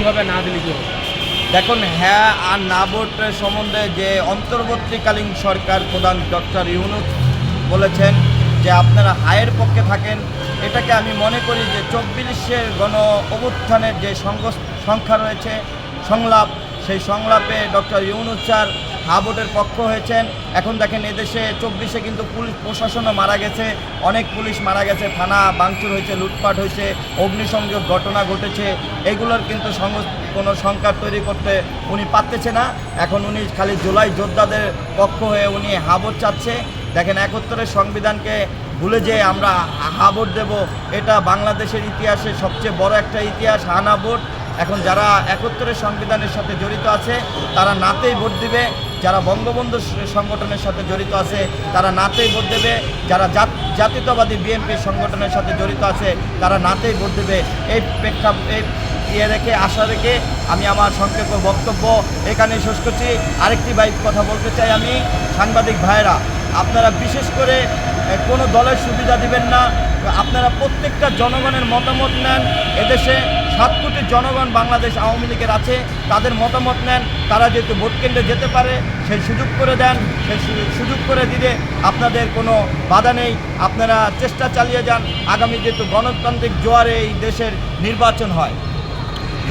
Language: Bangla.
কি হবে না দিলে কি হবে? দেখুন হ্যাঁ আর না ভোটের সম্বন্ধে যে অন্তর্বর্তীকালীন সরকার প্রধান ডক্টর ইউনুস বলেছেন যে আপনারা হায়ের পক্ষে থাকেন, এটাকে আমি মনে করি যে চব্বিশের গণ অভ্যুত্থানের যে সংখ্যা রয়েছে, সংলাপ, সেই সংলাপে ডক্টর ইউনুস স্যার ভোটের পক্ষ হয়েছেন। এখন দেখেন এদেশে চব্বিশে কিন্তু পুলিশ প্রশাসনও মারা গেছে। অনেক পুলিশ মারা গেছে। থানা ভাঙচুর হয়েছে, লুটপাট হয়েছে, অগ্নিসংযোগ ঘটনা ঘটেছে। এগুলোর কিন্তু কোনো সংখ্যা তৈরি করতে উনি পারতেছে না। এখন উনি খালি জুলাই যোদ্ধাদের পক্ষ হয়ে উনি হাবর চাচ্ছে। দেখেন একত্তরের সংবিধানকে ভুলে যে আমরা হা ভোট দেব, এটা বাংলাদেশের ইতিহাসে সবচেয়ে বড় একটা ইতিহাস, হানা ভোট। এখন যারা একত্তরের সংবিধানের সাথে জড়িত আছে, তারা নাতেই ভোট দিবে। যারা বঙ্গবন্ধু সংগঠনের সাথে জড়িত আছে, তারা নাতেই ভোট দেবে। যারা জাত- জাতীয়তাবাদী বিএনপি সংগঠনের সাথে জড়িত আছে, তারা নাতেই ভোট দেবে। এই প্রেক্ষা এই ইয়ে রেখে, আশা রেখে আমি আমার সংক্ষেপ বক্তব্য এখানে শেষ করছি। আরেকটি বাইক কথা বলতে চাই আমি, সাংবাদিক ভাইয়েরা। আপনারা বিশেষ করে কোনো দলের সুবিধা দিবেন না। আপনারা প্রত্যেকটা জনগণের মতামত নেন এদেশে। সাত কোটি জনগণ বাংলাদেশ আওয়ামী লীগের আছে, তাদের মতামত নেন, তারা যেহেতু ভোট কেন্দ্রে যেতে পারে, সেই সুযোগ করে দেন, সেই সুযোগ করে দিলে আপনাদের কোনো বাধা নেই, আপনারা চেষ্টা চালিয়ে যান, আগামী যেহেতু গণতান্ত্রিক জোয়ারে এই দেশের নির্বাচন হয়।